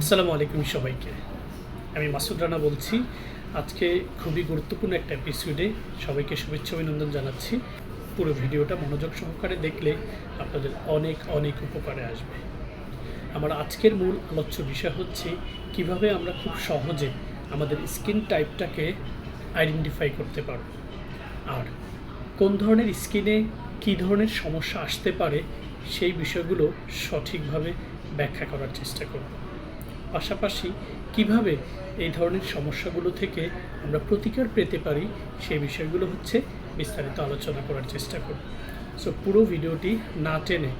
আসসালামু আলাইকুম সবাইকে। আমি মাসুদ রানা বলছি। আজকে খুবই গুরুত্বপূর্ণ একটা এপিসোডে সবাইকে শুভেচ্ছা অভিনন্দন জানাচ্ছি। পুরো ভিডিওটা মনোযোগ সহকারে দেখলে আপনাদের অনেক অনেক উপকারে আসবে। আমার আজকের মূল আলোচ্য বিষয় হচ্ছে, কীভাবে আমরা খুব সহজে আমাদের স্কিন টাইপটাকে আইডেন্টিফাই করতে পারব? আর কোন ধরনের স্কিনে কী ধরনের সমস্যা আসতে পারে, সেই বিষয়গুলো সঠিকভাবে ব্যাখ্যা করার চেষ্টা করব। পাশাপাশি কীভাবে এই ধরনের সমস্যাগুলো থেকে আমরা প্রতিকার পেতে পারি সেই বিষয়গুলো হচ্ছে বিস্তারিত আলোচনা করার চেষ্টা করব। সো পুরো ভিডিওটি না টেনে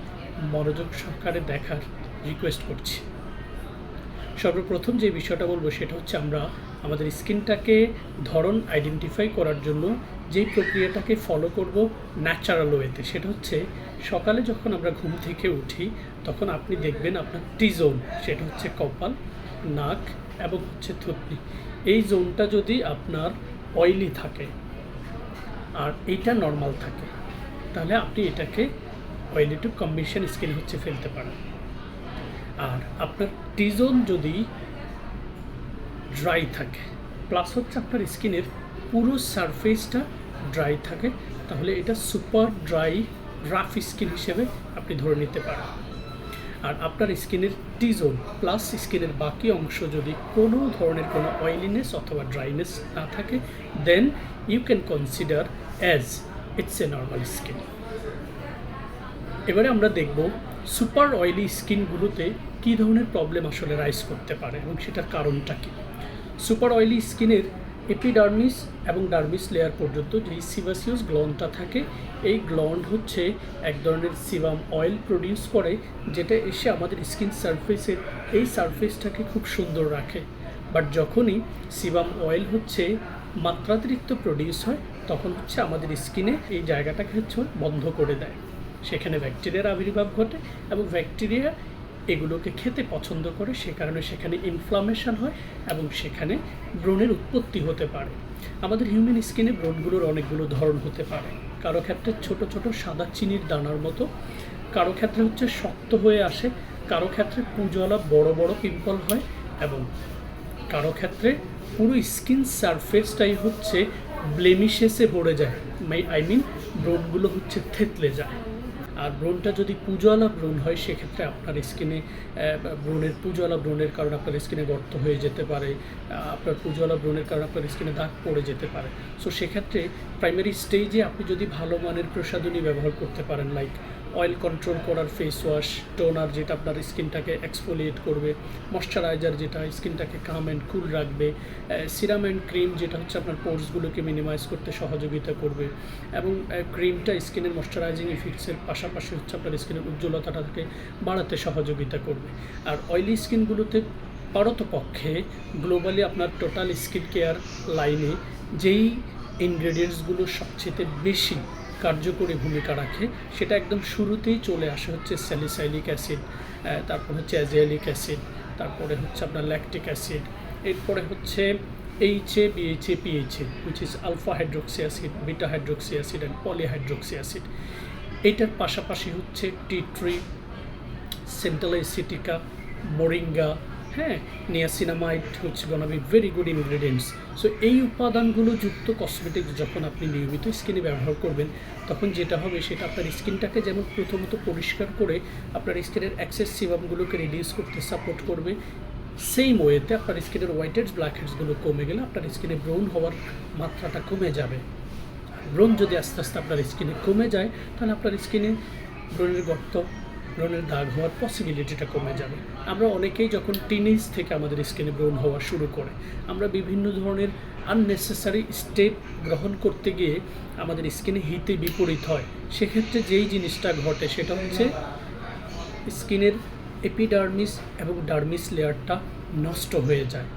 মনোযোগ সহকারে দেখার রিকোয়েস্ট করছি। সর্বপ্রথম যে বিষয়টা বলব সেটা হচ্ছে আমরা আমাদের স্কিনটাকে ধরন আইডেন্টিফাই করার জন্য যেই প্রক্রিয়াটাকে ফলো করব ন্যাচারাল ওয়েতে সেটা হচ্ছে সকালে যখন আমরা ঘুম থেকে উঠি, তখন আপনি দেখবেন আপনার টি জোন সেটা হচ্ছে কপাল, নাক এবং হচ্ছে থুতনি। এই জোনটা যদি আপনার অয়েলি থাকে আর এইটা নর্মাল থাকে, তাহলে আপনি এটাকে অয়েলি টু কম্বিনেশন স্কিন হচ্ছে ফেলতে পারেন। আর আপনার টি জোন যদি ড্রাই থাকে। প্লাস হচ্ছে আপনার স্কিনের পুরো সারফেসটা ড্রাই থাকে। তাহলে এটা সুপার ড্রাই রাফ স্কিন হিসেবে আপনি ধরে নিতে পারেন। আর আপনার স্কিনের টি জোন প্লাস স্কিনের বাকি অংশ যদি কোনো ধরনের কোনো অয়েলিনেস অথবা ড্রাইনেস না থাকে then you can consider as it's a normal skin এবারে আমরা দেখব সুপার অয়েলি স্কিনগুলোতে কী ধরনের প্রবলেম আসলে রাইজ করতে পারে এবং সেটার কারণটা কী? সুপার অয়েলি স্কিনের এপিডার্মিস এবং ডার্মিস লেয়ার পর্যন্ত যেই সিবাসিয়াস গ্লনটা থাকে, এই গ্লন্ড হচ্ছে এক ধরনের সিবাম অয়েল প্রডিউস করে, যেটা এসে আমাদের স্কিন সারফেসের এই সারফেসটাকে খুব সুন্দর রাখে। বাট যখনই সিবাম অয়েল হচ্ছে মাত্রাতিরিক্ত প্রডিউস হয়, তখন হচ্ছে আমাদের স্কিনে এই জায়গাটাকে হচ্ছে বন্ধ করে দেয়। সেখানে ব্যাকটেরিয়ার আবির্ভাব ঘটে এবং ব্যাকটেরিয়া এগুলোকে খেতে পছন্দ করে, সে কারণে সেখানে ইনফ্লামেশন হয় এবং সেখানে ব্রণের উৎপত্তি হতে পারে। আমাদের হিউম্যান স্কিনে ব্রণগুলোর অনেকগুলো ধরন হতে পারে। কারও ক্ষেত্রে ছোট ছোট সাদা চিনির দানার মতো, কারও ক্ষেত্রে হচ্ছে শক্ত হয়ে আসে, কারও ক্ষেত্রে পুজোয়ালা বড় বড় পিম্পল হয় এবং কারও ক্ষেত্রে পুরো স্কিন সারফেসটাই হচ্ছে ব্লেমিশেসে ভরে যায়। মাই আই মিন ব্রণগুলো হচ্ছে থেতলে যায়। আর ব্রণটা যদি পুজোয়ালা ব্রণ হয়, সেক্ষেত্রে আপনার স্কিনে ব্রণের, পুজোয়ালা ব্রণের কারণে আপনার স্কিনে গর্ত হয়ে যেতে পারে আপনার পুজোয়ালা ব্রণের কারণে আপনার স্কিনে দাগ পড়ে যেতে পারে। সো সেক্ষেত্রে প্রাইমারি স্টেজে আপনি যদি ভালো মানের প্রসাধনী ব্যবহার করতে পারেন লাইক অয়েল কন্ট্রোল করার ফেস ওয়াশ টোনার যেটা আপনার স্কিনটাকে এক্সফোলিয়েট করবে ময়শ্চারাইজার যেটা স্কিনটাকে কাম অ্যান্ড কুল রাখবে সিরাম অ্যান্ড ক্রিম যেটা হচ্ছে আপনার পোর্সগুলোকে মিনিমাইজ করতে সহযোগিতা করবে এবং ক্রিমটা স্কিনের ময়শ্চারাইজিং ইফেক্টসের পাশাপাশি হচ্ছে আপনার স্কিনের উজ্জ্বলতাটাকে বাড়াতে সহযোগিতা করবে। আর অয়েলি স্কিনগুলোতে পারতপক্ষে গ্লোবালি আপনার টোটাল স্কিন কেয়ার লাইনে যেই ইনগ্রেডিয়েন্টসগুলো সবচেয়ে বেশি কার্যকরী ভূমিকা রাখে, সেটা একদম শুরুতেই চলে আসে হচ্ছে স্যালিসাইলিক অ্যাসিড তারপর হচ্ছে অ্যাজিয়ালিক অ্যাসিড, তারপরে হচ্ছে আপনার ল্যাকটিক অ্যাসিড, এরপরে হচ্ছে AHA, BHA, PHA which is alpha hydroxy acid beta hydroxy acid and polyhydroxy acid এইটার পাশাপাশি হচ্ছে টি ট্রি এসিটিকা মোরিঙ্গা হ্যাঁ নিয়াসিনামাইড হচ্ছে gonna be very good ingredients so এই উপাদানগুলো যুক্ত কসমেটিক্স যখন আপনি নিয়মিত স্কিনে ব্যবহার করবেন, তখন যেটা হবে সেটা আপনার স্কিনটাকে যেমন প্রথমত পরিষ্কার করে আপনার স্কিনের অ্যাক্সেস সিবামগুলোকে রিডিউস করতে সাপোর্ট করবে। সেম ওয়েতে আপনার স্কিনের হোয়াইট হেডস ব্ল্যাক হেডসগুলো কমে গেলে আপনার স্কিনে ব্রাউন হওয়ার মাত্রাটা কমে যাবে। ব্রণ যদি আস্তে আস্তে আপনার স্কিনে কমে যায়, তাহলে আপনার স্কিনে ব্রণের গর্ত ব্রণের দাগ হওয়ার পসিবিলিটিটা কমে যাবে। আমরা অনেকেই যখন টিনেজ থেকে আমাদের স্কিনে ব্রণ হওয়া শুরু করে, আমরা বিভিন্ন ধরনের আননেসেসারি স্টেপ গ্রহণ করতে গিয়ে আমাদের স্কিনে হিতে বিপরীত হয়। সেক্ষেত্রে যেই জিনিসটা ঘটে সেটা হচ্ছে স্কিনের এপিডার্মিস এবং ডার্মিস লেয়ারটা নষ্ট হয়ে যায়।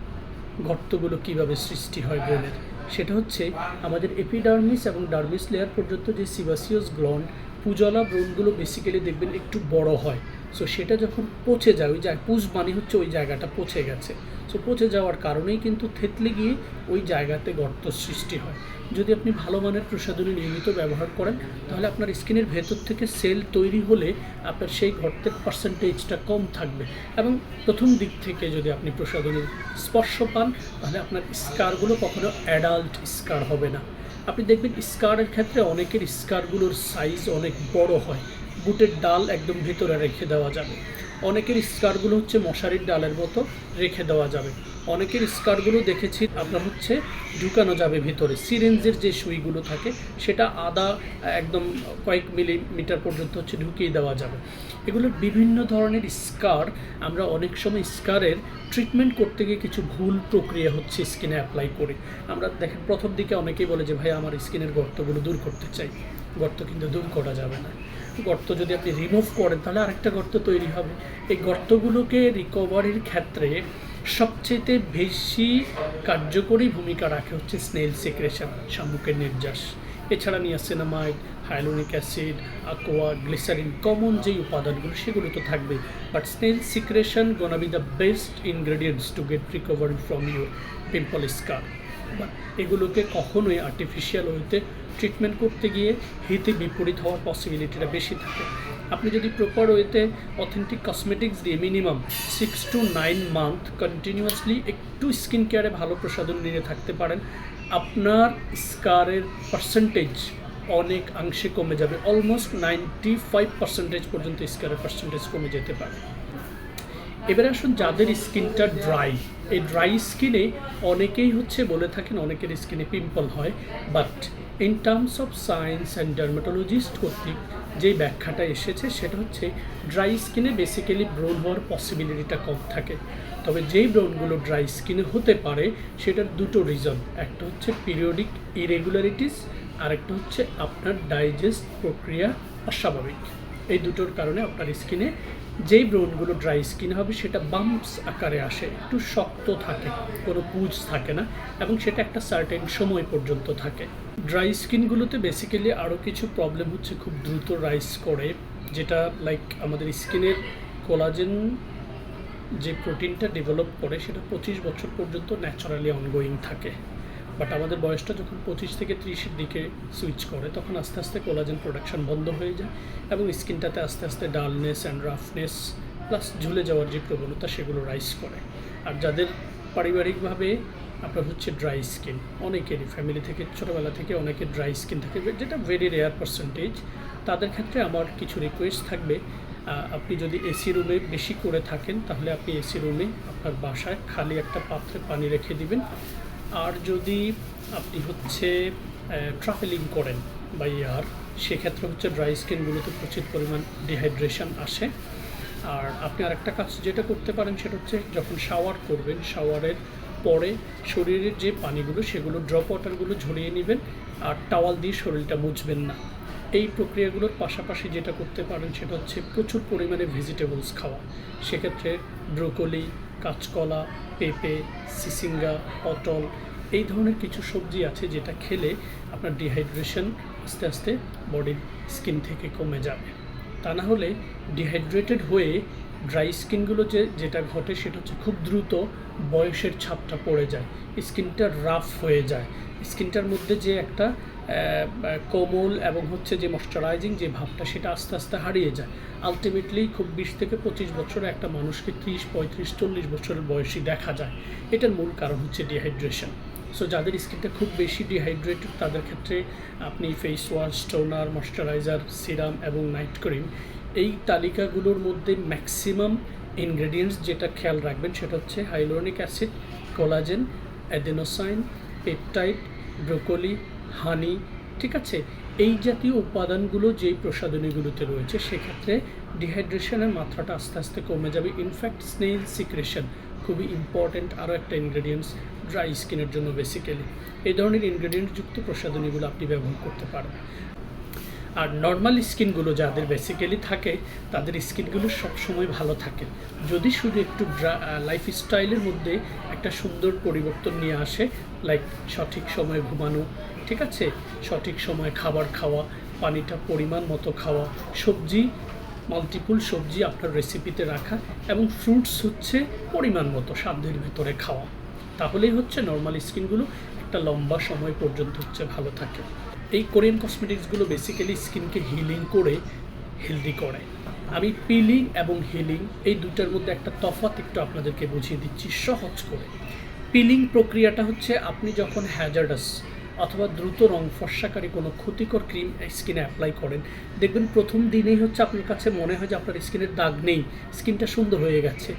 গর্তগুলো কীভাবে সৃষ্টি হয় ব্রেনের সেটা হচ্ছে আমাদের এপিডার্মিস এবং ডার্মিস লেয়ার পর্যন্ত যে সিবাসিয়াস গ্লন্ড পুজলা ব্রণগুলো বেসিক্যালি দেখবেন একটু বড় হয়। সো সেটা যখন পচে যায়, ওই জায়গায় পুষ মানে হচ্ছে ওই জায়গাটা পচে গেছে। সো পচে যাওয়ার কারণেই কিন্তু থেতলে গিয়ে ওই জায়গাতে গর্ত সৃষ্টি হয়। যদি আপনি ভালো মানের প্রসাধনী নিয়মিত ব্যবহার করেন, তাহলে আপনার স্কিনের ভেতর থেকে সেল তৈরি হলে আপনার সেই গর্তের পার্সেন্টেজটা কম থাকবে। এবং প্রথম দিক থেকে যদি আপনি প্রসাধনীর স্পর্শ পান, তাহলে আপনার স্কারগুলো কখনো অ্যাডাল্ট স্কার হবে না। আপনি দেখবেন স্কারের ক্ষেত্রে অনেকের স্কারগুলোর সাইজ অনেক বড় হয়। বুটের ডাল একদম ভেতরে রেখে দেওয়া যাবে। অনেকের স্কারগুলো হচ্ছে মশারির ডালের মতো রেখে দেওয়া যাবে। অনেকের স্কারগুলো দেখেছি, আপনার হচ্ছে ঢুকানো যাবে ভিতরে। সিরেঞ্জের যে সুইগুলো থাকে, সেটা আদা একদম কয়েক মিলিমিটার পর্যন্ত হচ্ছে ঢুকিয়ে দেওয়া যাবে। এগুলো বিভিন্ন ধরনের স্কার, আমরা অনেক সময় স্কারের ট্রিটমেন্ট করতে গিয়ে কিছু ভুল প্রক্রিয়া হচ্ছে স্কিনে অ্যাপ্লাই করি। আমরা দেখেন, প্রথম দিকে অনেকেই বলে যে, ভাই, আমার স্কিনের গর্তগুলো দূর করতে চাই। গর্ত কিন্তু দূর করা যাবে না। গর্ত যদি আপনি রিমুভ করেন, তাহলে আরেকটা গর্ত তৈরি হবে। এই গর্তগুলোকে রিকভারির ক্ষেত্রে সবচেয়ে বেশি কার্যকরী ভূমিকা রাখে হচ্ছে স্নেল সিক্রেশন, শামুকের নির্যাস। এছাড়া niacinamide hyaluronic acid, aqua, glycerin, common যেই উপাদানগুলো, সেগুলো তো থাকবে but snail secretion gonna be the best ingredients to get recovery from your pimple scar এগুলোকে কখনোই আর্টিফিশিয়াল ওয়েতে ট্রিটমেন্ট করতে গিয়ে হিতে বিপরীত হওয়ার পসিবিলিটিটা বেশি থাকে। আপনি যদি প্রপার ওয়েতে অথেন্টিক কসমেটিক্স দিয়ে minimum six to nine month continuously একটু স্কিন কেয়ারে ভালো প্রসাধন নিয়ে থাকতে পারেন, আপনার স্কারের পার্সেন্টেজ অনেক অংশে কমে যাবে। অলমোস্ট নাইনটি ফাইভ পার্সেন্টেজ পর্যন্ত স্কারের পার্সেন্টেজ কমে যেতে পারে। এবারে আসুন যাদের স্কিনটা ড্রাই। এই ড্রাই স্কিনে অনেকেই হচ্ছে বলে থাকেন, অনেকের স্কিনে পিম্পল হয়, but in terms of science and dermatologist কর্তৃক যেই ব্যাখ্যাটা এসেছে, সেটা হচ্ছে ড্রাই স্কিনে বেসিক্যালি ব্রোন হওয়ার পসিবিলিটিটা কম থাকে। তবে যেই ব্রোনগুলো ড্রাই স্কিনে হতে পারে, সেটার দুটো রিজন। একটা হচ্ছে পিরিয়ডিক ইরেগুলারিটিস আর একটা হচ্ছে আপনার ডাইজেস্ট প্রক্রিয়া অস্বাভাবিক। এই দুটোর কারণে আপনার স্কিনে যেই ব্রোনগুলো ড্রাই স্কিন হবে, সেটা বাম্পস আকারে আসে, একটু শক্ত থাকে, কোনো পুজ থাকে না, এবং সেটা একটা সার্টেন সময় পর্যন্ত থাকে। ড্রাই স্কিনগুলোতে বেসিক্যালি আরও কিছু প্রবলেম হচ্ছে খুব দ্রুত রাইস করে, যেটা লাইক আমাদের স্কিনের কোলাজেন যে প্রোটিনটা ডেভেলপ করে, সেটা পঁচিশ বছর পর্যন্ত ন্যাচারালি অনগোয়িং থাকে। বাট আমাদের বয়সটা যখন পঁচিশ থেকে ত্রিশের দিকে সুইচ করে, তখন আস্তে আস্তে কোলাজেন প্রোডাকশন বন্ধ হয়ে যায় এবং স্কিনটাতে আস্তে আস্তে ডালনেস অ্যান্ড রাফনেস প্লাস ঝুলে যাওয়ার যে প্রবণতা সেগুলো রাইস করে। আর যাদের পারিবারিকভাবে আপনার হচ্ছে ড্রাই স্কিন অনেকেরই ফ্যামিলি থেকে, ছোটোবেলা থেকে অনেকের ড্রাই স্কিন থাকে, যেটা ভেরি রেয়ার পার্সেন্টেজ তাদের ক্ষেত্রে আমার কিছু রিকোয়েস্ট থাকবে আপনি যদি এসি রুমে বেশি করে থাকেন, তাহলে আপনি এসি রুমে আপনার বাসায় খালি একটা পাত্রে পানি রেখে দিবেন আর যদি আপনি হচ্ছে ট্রাভেলিং করেন বা ইয়ার সেক্ষেত্রে হচ্ছে ড্রাই স্কিনগুলোতে প্রচুর পরিমাণ ডিহাইড্রেশন আসে। আর আপনি আরেকটা কাজ যেটা করতে পারেন সেটা হচ্ছে, যখন শাওয়ার করবেন শাওয়ারের পরে শরীরের যে পানিগুলো, সেগুলো ড্রপ ওয়াটারগুলো ঝরিয়ে নেবেন আর টাওয়াল দিয়ে শরীরটা মুছবেন না। এই প্রক্রিয়াগুলোর পাশাপাশি যেটা করতে পারেন সেটা হচ্ছে প্রচুর পরিমাণে ভেজিটেবলস খাওয়া। সেক্ষেত্রে ব্রোকলি কাঁচকলা, পেঁপে, সিসিঙ্গা, পটল এই ধরনের কিছু সবজি আছে যেটা খেলে আপনার ডিহাইড্রেশন আস্তে আস্তে বডির স্কিন থেকে কমে যাবে। তা না হলে ডিহাইড্রেটেড হয়ে ড্রাই স্কিনগুলো যে, যেটা ঘটে সেটা হচ্ছে খুব দ্রুত বয়সের ছাপটা পড়ে যায়। স্কিনটা রাফ হয়ে যায়। স্কিনটার মধ্যে যে একটা কোমল এবং হচ্ছে যে ময়শ্চারাইজিং যে ভাবটা সেটা আস্তে আস্তে হারিয়ে যায়। আলটিমেটলি খুব বিশ থেকে পঁচিশ বছরে একটা মানুষকে ত্রিশ, পঁয়ত্রিশ, চল্লিশ বছরের বয়সী দেখা যায়। এটার মূল কারণ হচ্ছে ডিহাইড্রেশন সো যাদের স্কিনটা খুব বেশি ডিহাইড্রেটেড তাদের ক্ষেত্রে আপনি face wash toner moisturiser serum এবং নাইট ক্রিম এই তালিকাগুলোর মধ্যে ম্যাক্সিমাম ইনগ্রেডিয়েন্টস যেটা খেয়াল রাখবেন সেটা হচ্ছে hyaluronic acid collagen adenosine peptide broccoli honey, ঠিক আছে? এই জাতীয় উপাদানগুলো যেই প্রসাধনীগুলোতে রয়েছে, সেক্ষেত্রে ডিহাইড্রেশনের মাত্রাটা আস্তে আস্তে কমে যাবে। ইনফ্যাক্ট স্নেল সিক্রেশন খুবই ইম্পর্ট্যান্ট আরও একটা ইনগ্রেডিয়েন্টস ড্রাই স্কিনের জন্য বেসিক্যালি এই ধরনের ইনগ্রেডিয়েন্টযুক্ত প্রসাধনীগুলো আপনি ব্যবহার করতে পারেন আর নর্মাল স্কিনগুলো যাদের বেসিক্যালি থাকে, তাদের স্কিনগুলো সবসময় ভালো থাকে। যদি শুধু একটু লাইফ স্টাইলের মধ্যে একটা সুন্দর পরিবর্তন নিয়ে আসে লাইক সঠিক সময়ে ঘুমানো, ঠিক আছে? সঠিক সময়ে খাবার খাওয়া, পানিটা পরিমাণ মতো খাওয়া, সবজি মাল্টিপুল সবজি আপনার রেসিপিতে রাখা এবং ফ্রুটস হচ্ছে পরিমাণ মতো সাধ্যের ভিতরে খাওয়া। তাহলেই হচ্ছে নর্মাল স্কিনগুলো একটা লম্বা সময় পর্যন্ত হচ্ছে ভালো থাকে। এই কোরিয়ান কসমেটিক্সগুলো বেসিক্যালি স্কিনকে হিলিং করে হেলদি করে। আমি পিলিং এবং হিলিং এই দুটার মধ্যে একটা তফাৎ একটু আপনাদেরকে বুঝিয়ে দিচ্ছি সহজ করে। পিলিং প্রক্রিয়াটা হচ্ছে আপনি যখন হ্যাজার্ডাস অথবা দ্রুত রং ফর্সাকারী কোনো ক্ষতিকর ক্রিম স্কিনে অ্যাপ্লাই করেন, দেখবেন প্রথম দিনেই হচ্ছে আপনার কাছে মনে হয় যে আপনার স্কিনের দাগ নেই স্কিনটা সুন্দর হয়ে গেছে।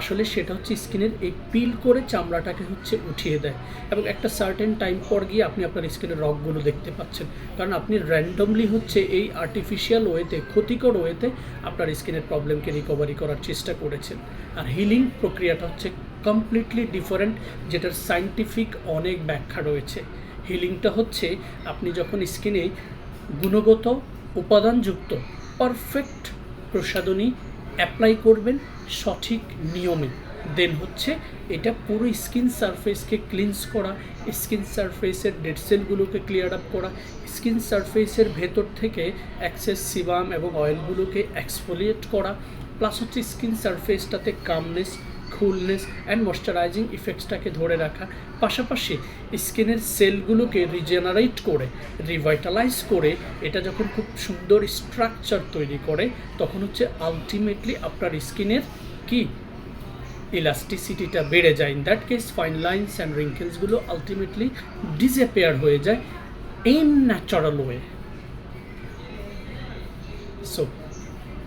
আসলে সেটা হচ্ছে স্কিনের এই পিল করে চামড়াটাকে হচ্ছে উঠিয়ে দেয় এবং একটা সার্টেন টাইম পর গিয়ে আপনি আপনার স্কিনের রগগুলো দেখতে পাচ্ছেন। কারণ আপনি র্যান্ডমলি হচ্ছে এই আর্টিফিশিয়াল ওয়েতে ক্ষতিকর ওয়েতে আপনার স্কিনের প্রবলেমকে রিকভারি করার চেষ্টা করেছেন। আর হিলিং প্রক্রিয়াটা হচ্ছে কমপ্লিটলি ডিফারেন্ট যেটার সাইন্টিফিক অনেক ব্যাখ্যা রয়েছে। হিলিংটা হচ্ছে আপনি যখন স্কিনে গুণগত, উপাদানযুক্ত পারফেক্ট প্রসাধনী অ্যাপ্লাই করবেন সঠিক নিয়মে। দেন হচ্ছে এটা পুরো স্কিন সারফেসকে ক্লিনস করা স্কিন সারফেসের ডেড সেলগুলোকে ক্লিয়ার আপ করা স্কিন সারফেসের ভেতর থেকে অ্যাক্সেস সিবাম এবং অয়েলগুলোকে এক্সফোলিয়েট করা প্লাস হচ্ছে স্কিন সারফেসটাতে কামনেস কুলনেস অ্যান্ড ময়শ্চারাইজিং ইফেক্টসটাকে ধরে রাখা, পাশাপাশি স্কিনের সেলগুলোকে রিজেনারেট করে রিভাইটালাইজ করে, এটা যখন খুব সুন্দর স্ট্রাকচার তৈরি করে, তখন হচ্ছে আলটিমেটলি আপনার স্কিনের কি ইলাস্টিসিটিটা বেড়ে যায়। In that case fine lines and রিঙ্কেলসগুলো ultimately disappear হয়ে যায় in natural way so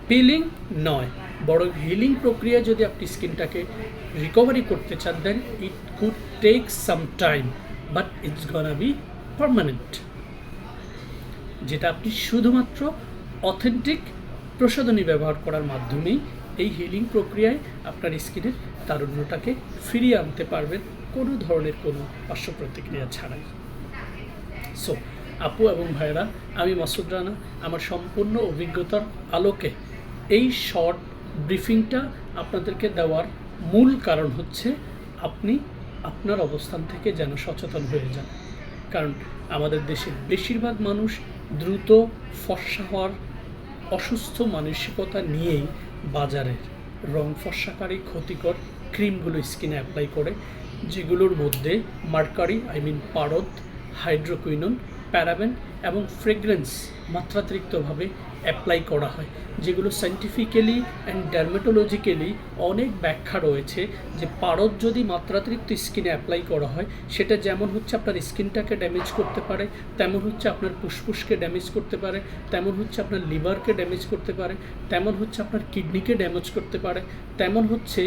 peeling নয়। বরং হিলিং প্রক্রিয়া যদি আপনি স্কিনটাকে রিকভারি করতে চান then it could take some time but it's gonna be permanent যেটা আপনি শুধুমাত্র অথেন্টিক প্রসাধনী ব্যবহার করার মাধ্যমেই এই হিলিং প্রক্রিয়ায় আপনার স্কিনের তারুণ্যটাকে ফিরিয়ে আনতে পারবেন, কোনো ধরনের কোনো পার্শ্ব প্রতিক্রিয়া ছাড়াই। সো আপু এবং ভাইয়েরা, আমি মাসুদ রানা, আমার সম্পূর্ণ অভিজ্ঞতার আলোকে এই শর্ট ব্রিফিংটা আপনাদেরকে দেওয়ার মূল কারণ হচ্ছে আপনি আপনার অবস্থান থেকে যেন সচেতন হয়ে যান। কারণ আমাদের দেশের বেশিরভাগ মানুষ দ্রুত ফর্সা হওয়ার অসুস্থ মানসিকতা নিয়েই বাজারের রং ফর্সাকারী, ক্ষতিকর ক্রিমগুলো স্কিনে অ্যাপ্লাই করে, যেগুলোর মধ্যে মার্কারি, আই মিন পারদ, হাইড্রোকুইনন, প্যারাবেন এবং ফ্রেগ্রেন্স মাত্রাতিরিক্তভাবে অ্যাপ্লাই করা হয়, যেগুলো সাইন্টিফিক্যালি অ্যান্ড ডার্মেটোলজিক্যালি অনেক ব্যাখ্যা রয়েছে যে পারদ যদি মাত্রাতিরিক্ত স্কিনে অ্যাপ্লাই করা হয়, সেটা যেমন হচ্ছে আপনার স্কিনটাকে ড্যামেজ করতে পারে, তেমন হচ্ছে আপনার ফুসফুসকে ড্যামেজ করতে পারে, তেমন হচ্ছে আপনার লিভারকে ড্যামেজ করতে পারে, তেমন হচ্ছে আপনার কিডনিকে ড্যামেজ করতে পারে, তেমন হচ্ছে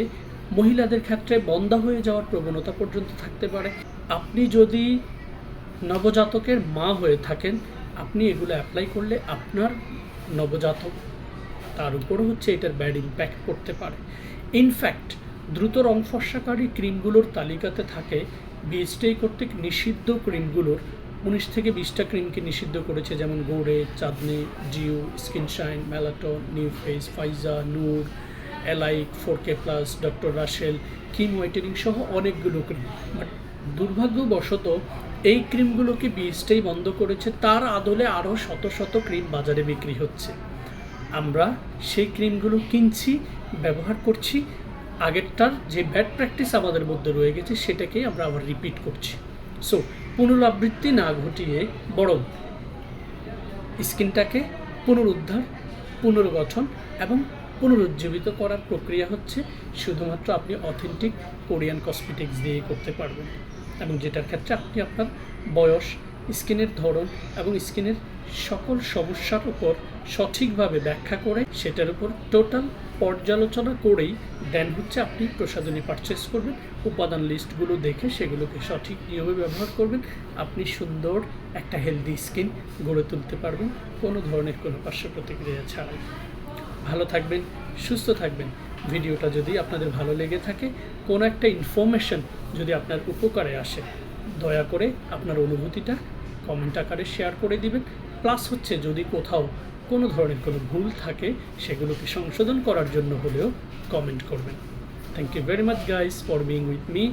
মহিলাদের ক্ষেত্রে বন্ধা হয়ে যাওয়ার প্রবণতা পর্যন্ত থাকতে পারে। আপনি যদি নবজাতকের মা হয়ে থাকেন, আপনি এগুলো অ্যাপ্লাই করলে আপনার নবজাতক তার উপরও হচ্ছে এটার ব্যাড ইম্প্যাক্ট পড়তে পারে। ইনফ্যাক্ট দ্রুত রং ফর্সাকারী ক্রিমগুলোর তালিকাতে থাকে বিএসটিআই কর্তৃক নিষিদ্ধ ক্রিমগুলোর। উনিশ থেকে বিশটা ক্রিমকে নিষিদ্ধ করেছে, যেমন Goree, Chandni Jio স্কিনশাইন ম্যালাটন New Face, Faiza, Noor, Alike, four K plus, doctor Rashel Kim whitening সহ অনেকগুলো ক্রিম। বাট দুর্ভাগ্যবশত এই ক্রিমগুলোকে বিএসটাই বন্ধ করেছে, তার আদলে আরও শত শত ক্রিম বাজারে বিক্রি হচ্ছে। আমরা সেই ক্রিমগুলো কিনছি, ব্যবহার করছি, আগেরটার যে ব্যাড প্র্যাকটিস আমাদের মধ্যে রয়ে গেছে, সেটাকেই আমরা আবার রিপিট করছি। সো, পুনরাবৃত্তি না ঘটিয়ে বরং স্কিনটাকে পুনরুদ্ধার, পুনর্গঠন এবং পুনরুজ্জীবিত করার প্রক্রিয়া হচ্ছে শুধুমাত্র আপনি অথেন্টিক কোরিয়ান কসমেটিক্স দিয়ে করতে পারবেন। এবং যেটার ক্ষেত্রে আপনি আপনার বয়স, স্কিনের ধরন এবং স্কিনের সকল সমস্যার উপর সঠিকভাবে ব্যাখ্যা করে সেটার উপর টোটাল পর্যালোচনা করেই দেন হচ্ছে আপনি প্রসাধনী পারচেস করবেন। উপাদান লিস্টগুলো দেখে সেগুলোকে সঠিক নিয়মে ব্যবহার করবেন। আপনি সুন্দর একটা হেলদি স্কিন গড়ে তুলতে পারবেন। কোনো ধরনের কোনো পার্শ্ব প্রতিক্রিয়া ছাড়াই। ভালো থাকবেন, সুস্থ থাকবেন। ভিডিওটা যদি আপনাদের ভালো লেগে থাকে, কোনো একটা ইনফরমেশন যদি আপনার উপকারে আসে, দয়া করে আপনার অনুভূতিটা কমেন্ট আকারে শেয়ার করে দিবেন। প্লাস হচ্ছে যদি কোথাও কোনো ধরনের কোনো ভুল থাকে, সেগুলোকে সংশোধন করার জন্য হলেও কমেন্ট করবেন। Thank you very much guys for being with me